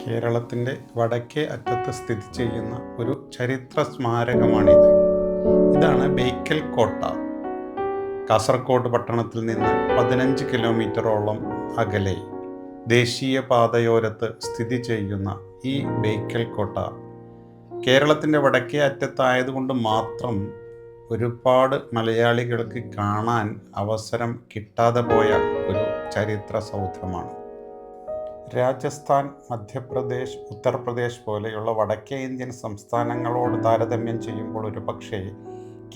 കേരളത്തിന്റെ വടക്കേ അറ്റത്ത് സ്ഥിതി ചെയ്യുന്ന ഒരു ചരിത്ര സ്മാരകമാണിത് ഇതാണ് ബേക്കൽ കോട്ട. കാസർഗോഡ് പട്ടണത്തിൽ നിന്ന് പതിനഞ്ച് കിലോമീറ്ററോളം അകലെ ദേശീയ പാതയോരത്ത് സ്ഥിതി ചെയ്യുന്ന ഈ ബേക്കൽ കോട്ട. കേരളത്തിന്റെ വടക്കേ അറ്റത്തായതുകൊണ്ട് മാത്രം ഒരുപാട് മലയാളികൾക്ക് കാണാൻ അവസരം കിട്ടാതെ പോയ ഒരു ചരിത്ര സൗധമാണ് രാജസ്ഥാൻ മധ്യപ്രദേശ് ഉത്തർപ്രദേശ് പോലെയുള്ള വടക്കേ ഇന്ത്യൻ സംസ്ഥാനങ്ങളോട് താരതമ്യം ചെയ്യുമ്പോൾ ഒരു പക്ഷേ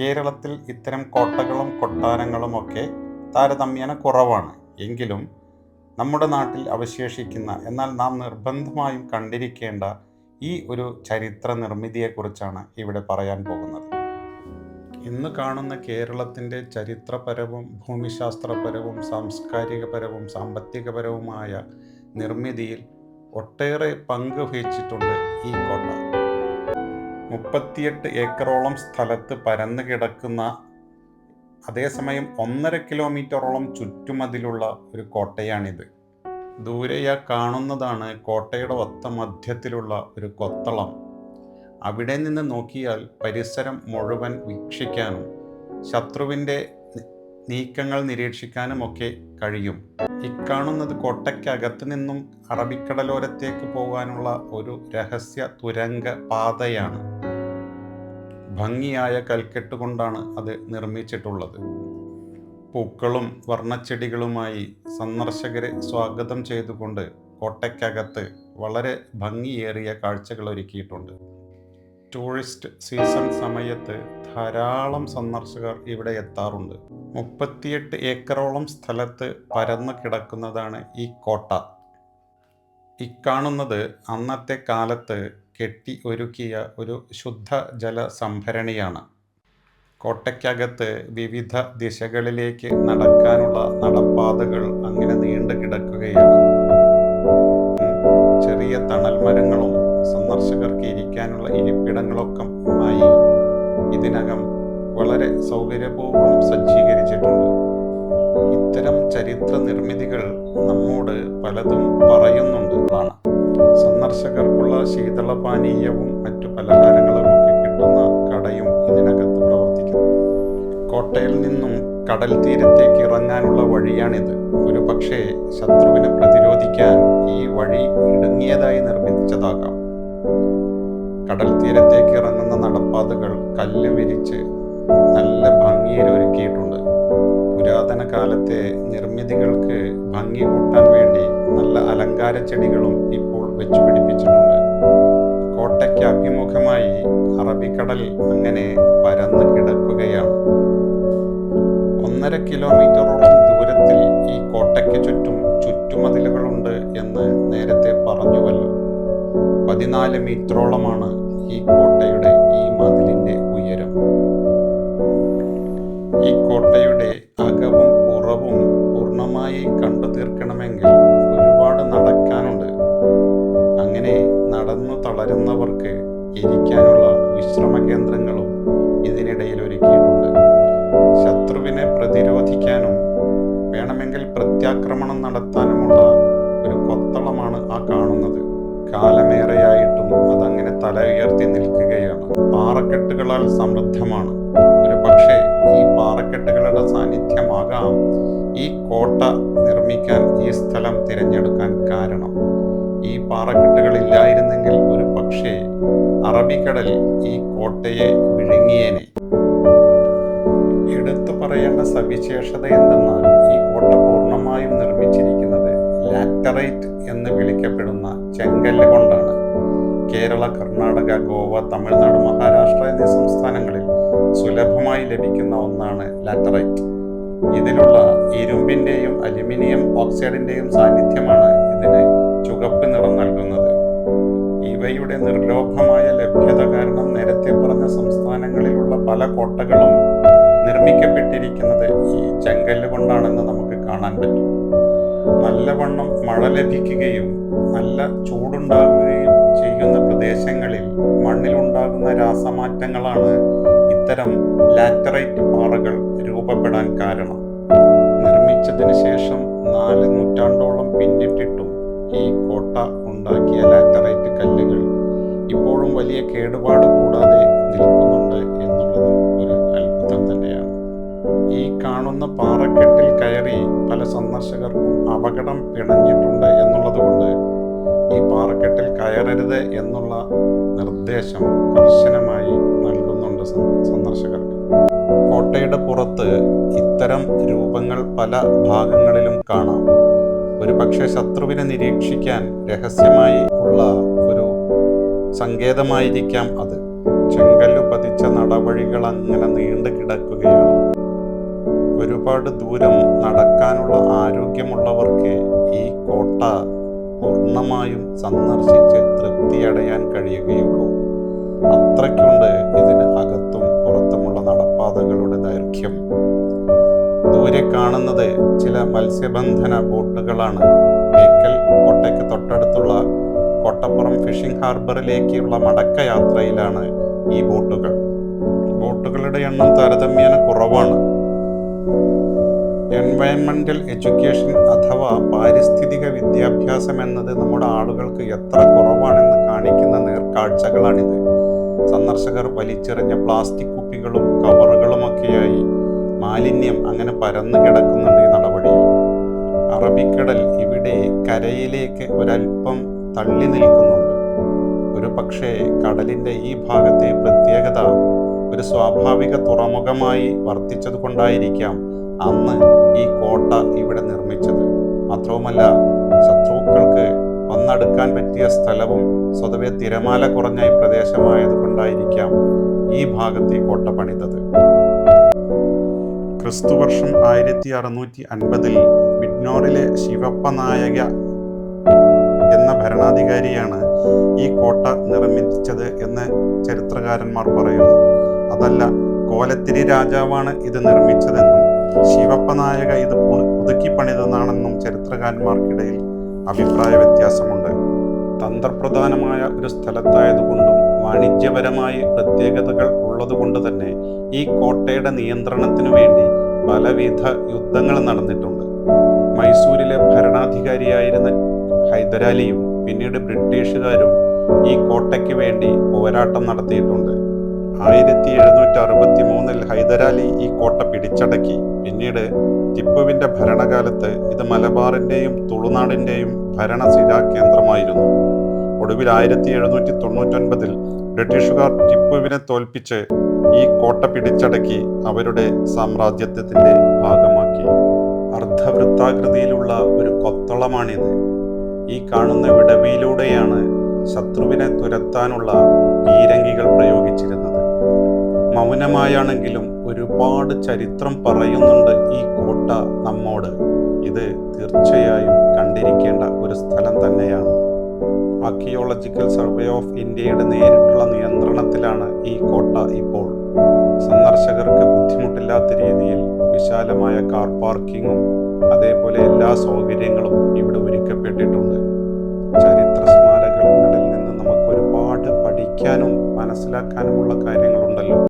കേരളത്തിൽ ഇത്തരം കോട്ടകളും കൊട്ടാരങ്ങളും ഒക്കെ താരതമ്യേന കുറവാണ്. എങ്കിലും നമ്മുടെ നാട്ടിൽ അവശേഷിക്കുന്ന എന്നാൽ നാം നിർബന്ധമായും കണ്ടിരിക്കേണ്ട ഈ ഒരു ചരിത്ര നിർമ്മിതിയെക്കുറിച്ചാണ് ഇവിടെ പറയാൻ പോകുന്നത്. ഇന്ന് കാണുന്ന കേരളത്തിന്റെ ചരിത്രപരവും ഭൂമിശാസ്ത്രപരവും സാംസ്കാരികപരവും സാമ്പത്തികപരവുമായ നിർമ്മിതിയിൽ ഒട്ടേറെ പങ്ക് വഹിച്ചിട്ടുണ്ട് ഈ കോട്ട. മുപ്പത്തിയെട്ട് ഏക്കറോളം സ്ഥലത്ത് പരന്നു കിടക്കുന്ന അതേസമയം ഒന്നര കിലോമീറ്ററോളം ചുറ്റുമതിലുള്ള ഒരു കോട്ടയാണിത്. ദൂരെയാ കാണുന്നതാണ് കോട്ടയുടെ ഒത്ത മധ്യത്തിലുള്ള ഒരു കൊത്തളം. അവിടെ നിന്ന് നോക്കിയാൽ പരിസരം മുഴുവൻ വീക്ഷിക്കാനും ശത്രുവിന്റെ നീക്കങ്ങൾ നിരീക്ഷിക്കാനും ഒക്കെ കഴിയും. ഇക്കാണുന്നത് കോട്ടയ്ക്കകത്ത് നിന്നും അറബിക്കടലോരത്തേക്ക് പോകാനുള്ള ഒരു രഹസ്യ തുരങ്ക പാതയാണ്. ഭംഗിയായ കൽക്കെട്ട് കൊണ്ടാണ് അത് നിർമ്മിച്ചിട്ടുള്ളത്. പൂക്കളും വർണച്ചെടികളുമായി സന്ദർശകരെ സ്വാഗതം ചെയ്തുകൊണ്ട് കോട്ടയ്ക്കകത്ത് വളരെ ഭംഗിയേറിയ കാഴ്ചകൾ ഒരുക്കിയിട്ടുണ്ട്. ടൂറിസ്റ്റ് സീസൺ സമയത്ത് ധാരാളം സന്ദർശകർ ഇവിടെ എത്താറുണ്ട്. മുപ്പത്തിയെട്ട് ഏക്കറോളം സ്ഥലത്ത് പരന്നു കിടക്കുന്നതാണ് ഈ കോട്ട. ഇക്കാണുന്നത് അന്നത്തെ കാലത്ത് കെട്ടി ഒരുക്കിയ ഒരു ശുദ്ധ ജല സംഭരണിയാണ്. കോട്ടയ്ക്കകത്ത് വിവിധ ദിശകളിലേക്ക് നടക്കാനുള്ള നടപ്പാതകൾ അങ്ങനെ നീണ്ടു കിടക്കുകയാണ്. ചെറിയ തണൽ മരങ്ങളും സന്ദർശകർക്ക് ഇരിക്കാനുള്ള ഇരിപ്പിടങ്ങളൊക്കെ ഇതിനകം വളരെ സൗകര്യപൂർവം സജ്ജീകരിച്ചിട്ടുണ്ട്. ഇത്തരം ചരിത്ര നിർമ്മിതികൾ നമ്മോട് പലതും പറയുന്നുണ്ട്. ആണ് സന്ദർശകർക്കുള്ള ശീതളപാനീയവും മറ്റു പലഹാരങ്ങളും ഒക്കെ കിട്ടുന്ന കടയും ഇതിനകത്ത് പ്രവർത്തിക്കുന്നു കോട്ടയിൽ നിന്നും കടൽ തീരത്തേക്ക് ഇറങ്ങാനുള്ള വഴിയാണിത്. ഒരു പക്ഷേ ശത്രുവിനെ പ്രതിരോധിക്കാൻ ഈ വഴി ഇടുങ്ങിയതായി നിർമ്മിച്ചതാകാം. കടൽ തീരത്തേക്ക് ഇറങ്ങുന്ന നടപ്പാതകൾ കല്ല് വിരിച്ച് നല്ല ഭംഗിയിൽ ഒരുക്കിയിട്ടുണ്ട്. പുരാതന കാലത്തെ നിർമ്മിതികൾക്ക് ഭംഗി കൂട്ടാൻ വേണ്ടി നല്ല അലങ്കാര ചെടികളും ഇപ്പോൾ വെച്ചു പിടിപ്പിച്ചിട്ടുണ്ട്. കോട്ടയ്ക്ക് അഭിമുഖമായി അറബിക്കടൽ അങ്ങനെ പരന്ന് കിടക്കുകയാണ്. ഒന്നര കിലോമീറ്ററോളം ദൂരത്തിൽ ഈ കോട്ടയ്ക്ക് ചുറ്റും ചുറ്റുമതിലുകളുണ്ട് എന്ന് നേരത്തെ പറഞ്ഞുവല്ലോ. പതിനാല് മീറ്ററോളമാണ് ഈ കോട്ടയുടെ കോട്ടയുടെ അകവും പുറവും പൂർണമായി കണ്ടു തീർക്കണമെങ്കിൽ ഒരുപാട് നടക്കാനുണ്ട്. അങ്ങനെ നടന്നു തളരുന്നവർക്ക് ഇരിക്കാനുള്ള വിശ്രമ കേന്ദ്രങ്ങളും ഇതിനിടയിൽ ഒരുക്കിയിട്ടുണ്ട്. ശത്രുവിനെ പ്രതിരോധിക്കാനും വേണമെങ്കിൽ പ്രത്യാക്രമണം നടത്താനുമുള്ള ഒരു കൊത്തളമാണ് ആ കാണുന്നത്. കാലമേറെയായിട്ടും തല ഉയർത്തി നിൽക്കുകയാണ്. പാറക്കെട്ടുകളാൽ സമൃദ്ധമാണ്. ഒരു പക്ഷേ ഈ പാറക്കെട്ടുകളുടെ സാന്നിധ്യമാകാം ഈ കോട്ട നിർമ്മിക്കാൻ ഈ സ്ഥലം തിരഞ്ഞെടുക്കാൻ കാരണം. ഈ പാറക്കെട്ടുകൾ ഇല്ലായിരുന്നെങ്കിൽ ഒരു പക്ഷേ അറബിക്കടൽ ഈ കോട്ടയെ വിഴുങ്ങിയേനെ. എടുത്തു പറയേണ്ട സവിശേഷത എന്തെന്നാൽ ഈ കോട്ട പൂർണമായും നിർമ്മിച്ചിരിക്കുന്നത് ലാറ്ററൈറ്റ് എന്ന് വിളിക്കപ്പെടുന്ന ചെങ്കല്ല് കൊണ്ടാണ്. കേരള കർണാടക ഗോവ തമിഴ്നാട് മഹാരാഷ്ട്ര എന്നീ സംസ്ഥാനങ്ങളിൽ സുലഭമായി ലഭിക്കുന്ന ഒന്നാണ് ലാറ്ററൈറ്റ്. ഇതിലുള്ള ഇരുമ്പിന്റെയും അലുമിനിയം ഓക്സൈഡിന്റെയും സാന്നിധ്യമാണ് ഇതിന് ചുവപ്പ് നിറം നൽകുന്നത്. ഇവയുടെ നിർലോഭമായ ലഭ്യത കാരണം നേരത്തെ പറഞ്ഞ സംസ്ഥാനങ്ങളിലുള്ള പല കോട്ടകളും നിർമ്മിക്കപ്പെട്ടിരിക്കുന്നത് ഈ ചെങ്കല്ല് കൊണ്ടാണെന്ന് നമുക്ക് കാണാൻ പറ്റും. നല്ലവണ്ണം മഴ ലഭിക്കുകയും നല്ല ചൂടുണ്ടാകുകയും ചെയ്യുന്ന പ്രദേശങ്ങളിൽ മണ്ണിലുണ്ടാകുന്ന രാസമാറ്റങ്ങളാണ് ഇത്തരം ലാറ്ററൈറ്റ് പാറകൾ രൂപപ്പെടാൻ കാരണം. നിർമ്മിച്ചതിന് ശേഷം നാല് നൂറ്റാണ്ടോളം പിന്നിട്ടിട്ടും ഈ കോട്ട ഉണ്ടാക്കിയ ലാറ്ററൈറ്റ് കല്ലുകൾ ഇപ്പോഴും വലിയ കേടുപാട് കൂടാതെ നിൽക്കുന്നുണ്ട് എന്നുള്ളത് ഒരു അത്ഭുതം തന്നെയാണ്. ഈ കാണുന്ന പാറക്കെട്ടിൽ കയറി പല സന്ദർശകർക്കും അപകടം പിണഞ്ഞിട്ടുണ്ട് പാറക്കെട്ടിൽ കയറരുത് എന്നുള്ള നിർദ്ദേശം കർശനമായി നൽകുന്നുണ്ട് സന്ദർശകർക്ക്. കോട്ടയുടെ പുറത്ത് ഇത്തരം രൂപങ്ങൾ പല ഭാഗങ്ങളിലും കാണാം. ഒരു പക്ഷേ ശത്രുവിനെ നിരീക്ഷിക്കാൻ രഹസ്യമായി ഉള്ള ഒരു സങ്കേതമായിരിക്കാം അത്. ചെങ്കല്ലു പതിച്ച നടവഴികൾ അങ്ങനെ നീണ്ടു കിടക്കുകയാണ്. ഒരുപാട് ദൂരം നടക്കാനുള്ള ആരോഗ്യമുള്ളവർക്ക് ഈ കോട്ട പൂർണമായും സന്ദർശിച്ച് തൃപ്തിയടയാൻ കഴിയുകയുള്ളൂ. അത്രയ്ക്കുണ്ട് ഇതിന് അകത്തും പുറത്തുമുള്ള നടപ്പാതകളുടെ ദൈർഘ്യം. ദൂരെ കാണുന്നത് ചില മത്സ്യബന്ധന ബോട്ടുകളാണ്. ബേക്കൽ കോട്ടയ്ക്ക് തൊട്ടടുത്തുള്ള കോട്ടപ്പുറം ഫിഷിംഗ് ഹാർബറിലേക്കുള്ള മടക്ക യാത്രയിലാണ് ഈ ബോട്ടുകൾ. ബോട്ടുകളുടെ എണ്ണം താരതമ്യേന കുറവാണ്. എൻവയൺമെന്റൽ എഡ്യൂക്കേഷൻ അഥവാ പാരിസ്ഥിതിക വിദ്യാഭ്യാസം എന്നത് നമ്മുടെ ആളുകൾക്ക് എത്ര കുറവാണെന്ന് കാണിക്കുന്ന നേർക്കാഴ്ചകളാണിത്. സന്ദർശകർ വലിച്ചെറിഞ്ഞ പ്ലാസ്റ്റിക് കുപ്പികളും കവറുകളുമൊക്കെയായി മാലിന്യം അങ്ങനെ പരന്നു കിടക്കുന്നുണ്ട് ഈ നടപടിയിൽ. അറബിക്കടൽ ഇവിടെ കരയിലേക്ക് ഒരല്പം തള്ളി നിൽക്കുന്നുണ്ട്. ഒരു പക്ഷേ കടലിന്റെ ഈ ഭാഗത്തെ പ്രത്യേകത ഒരു സ്വാഭാവിക തുറമുഖമായി വർത്തിച്ചത് കൊണ്ടായിരിക്കാം അന്ന് ഈ കോട്ട ഇവിടെ നിർമ്മിച്ചത്. മാത്രവുമല്ല ശത്രുക്കൾക്ക് വന്നടുക്കാൻ പറ്റിയ സ്ഥലവും സ്വതവേ തിരമാല കുറഞ്ഞ ഈ പ്രദേശമായത് കൊണ്ടായിരിക്കാം ഈ ഭാഗത്ത് ഈ കോട്ട പണിതത്. ക്രിസ്തുവർഷം ആയിരത്തി അറുന്നൂറ്റി അൻപതിൽ ബിഡ്നോറിലെ ശിവപ്പ നായക എന്ന ഭരണാധികാരിയാണ് ഈ കോട്ട നിർമ്മിച്ചത് എന്ന് ചരിത്രകാരന്മാർ പറയുന്നു. അതല്ല കോലത്തിരി രാജാവാണ് ഇത് നിർമ്മിച്ചതെന്നും ശിവപ്പ നായക ഇത് പുതുക്കി പണിതെന്നാണെന്നും ചരിത്രകാരന്മാർക്കിടയിൽ അഭിപ്രായ വ്യത്യാസമുണ്ട്. തന്ത്രപ്രധാനമായ ഒരു സ്ഥലത്തായതുകൊണ്ടും വാണിജ്യപരമായി പ്രത്യേകതകൾ ഉള്ളതുകൊണ്ട് തന്നെ ഈ കോട്ടയുടെ നിയന്ത്രണത്തിനു വേണ്ടി പലവിധ യുദ്ധങ്ങൾ നടന്നിട്ടുണ്ട്. മൈസൂരിലെ ഭരണാധികാരിയായിരുന്ന ഹൈദരാലിയും പിന്നീട് ബ്രിട്ടീഷുകാരും ഈ കോട്ടയ്ക്ക് വേണ്ടി പോരാട്ടം നടത്തിയിട്ടുണ്ട്. ആയിരത്തി എഴുന്നൂറ്റി അറുപത്തി മൂന്നിൽ ഹൈദരാലി ഈ കോട്ട പിടിച്ചടക്കി. പിന്നീട് ടിപ്പുവിന്റെ ഭരണകാലത്ത് ഇത് മലബാറിന്റെയും തുളുനാടിന്റെയും ഭരണസിരാ കേന്ദ്രമായിരുന്നു ഒടുവിൽ ആയിരത്തി എഴുന്നൂറ്റി തൊണ്ണൂറ്റൊൻപതിൽ ബ്രിട്ടീഷുകാർ ടിപ്പുവിനെ തോൽപ്പിച്ച് ഈ കോട്ട പിടിച്ചടക്കി അവരുടെ സാമ്രാജ്യത്വത്തിന്റെ ഭാഗമാക്കി. അർദ്ധവൃത്താകൃതിയിലുള്ള ഒരു കൊത്തളമാണിത്. ഈ കാണുന്ന വിടവിയിലൂടെയാണ് ശത്രുവിനെ തുരത്താനുള്ള മൗനമായാണെങ്കിലും ഒരുപാട് ചരിത്രം പറയുന്നുണ്ട് ഈ കോട്ട നമ്മോട്. ഇത് തീർച്ചയായും കണ്ടിരിക്കേണ്ട ഒരു സ്ഥലം തന്നെയാണ്. ആർക്കിയോളജിക്കൽ സർവേ ഓഫ് ഇന്ത്യയുടെ നേരിട്ടുള്ള നിയന്ത്രണത്തിലാണ് ഈ കോട്ട ഇപ്പോൾ. സന്ദർശകർക്ക് ബുദ്ധിമുട്ടില്ലാത്ത രീതിയിൽ വിശാലമായ കാർ പാർക്കിങ്ങും അതേപോലെ എല്ലാ സൗകര്യങ്ങളും ഇവിടെ ഒരുക്കപ്പെട്ടിട്ടുണ്ട്. ചരിത്ര സ്മാരകങ്ങളിൽ നിന്ന് നമുക്ക് ഒരുപാട് പഠിക്കാനും മനസ്സിലാക്കാനുമുള്ള കാര്യങ്ങളുണ്ടല്ലോ.